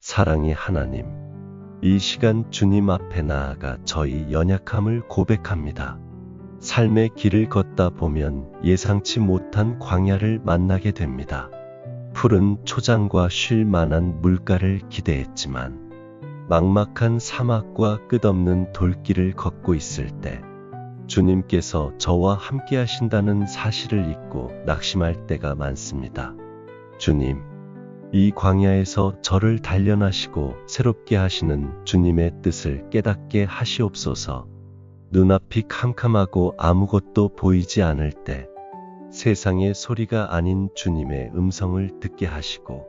사랑의 하나님, 이 시간 주님 앞에 나아가 저희 연약함을 고백합니다. 삶의 길을 걷다 보면 예상치 못한 광야를 만나게 됩니다. 푸른 초장과 쉴 만한 물가를 기대했지만 막막한 사막과 끝없는 돌길을 걷고 있을 때 주님께서 저와 함께 하신다는 사실을 잊고 낙심할 때가 많습니다. 주님, 이 광야에서 저를 단련하시고 새롭게 하시는 주님의 뜻을 깨닫게 하시옵소서. 눈앞이 캄캄하고 아무것도 보이지 않을 때 세상의 소리가 아닌 주님의 음성을 듣게 하시고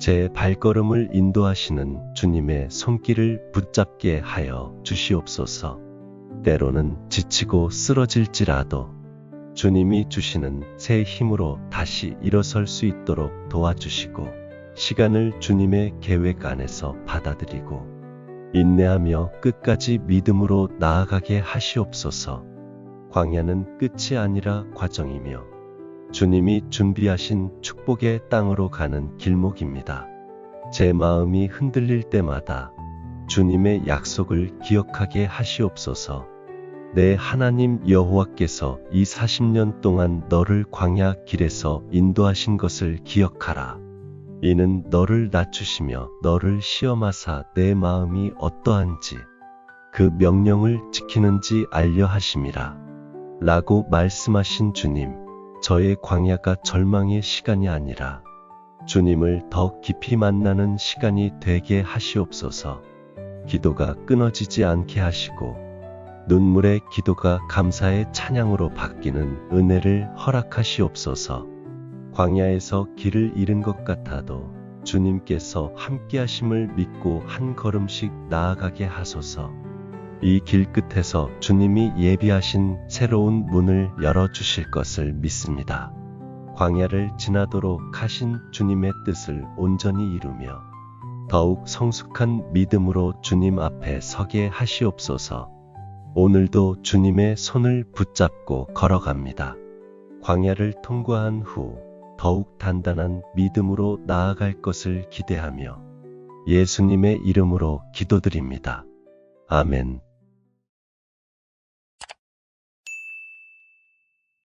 제 발걸음을 인도하시는 주님의 손길을 붙잡게 하여 주시옵소서. 때로는 지치고 쓰러질지라도 주님이 주시는 새 힘으로 다시 일어설 수 있도록 도와주시고 시간을 주님의 계획 안에서 받아들이고 인내하며 끝까지 믿음으로 나아가게 하시옵소서. 광야는 끝이 아니라 과정이며 주님이 준비하신 축복의 땅으로 가는 길목입니다. 제 마음이 흔들릴 때마다 주님의 약속을 기억하게 하시옵소서. 내 하나님 여호와께서 이 40년 동안 너를 광야 길에서 인도하신 것을 기억하라. 이는 너를 낮추시며 너를 시험하사 내 마음이 어떠한지 그 명령을 지키는지 알려 하심이라. 라고 말씀하신 주님, 저의 광야가 절망의 시간이 아니라 주님을 더 깊이 만나는 시간이 되게 하시옵소서. 기도가 끊어지지 않게 하시고 눈물의 기도가 감사의 찬양으로 바뀌는 은혜를 허락하시옵소서. 광야에서 길을 잃은 것 같아도 주님께서 함께 하심을 믿고 한 걸음씩 나아가게 하소서. 이 길 끝에서 주님이 예비하신 새로운 문을 열어주실 것을 믿습니다. 광야를 지나도록 하신 주님의 뜻을 온전히 이루며 더욱 성숙한 믿음으로 주님 앞에 서게 하시옵소서. 오늘도 주님의 손을 붙잡고 걸어갑니다. 광야를 통과한 후 더욱 단단한 믿음으로 나아갈 것을 기대하며 예수님의 이름으로 기도드립니다. 아멘.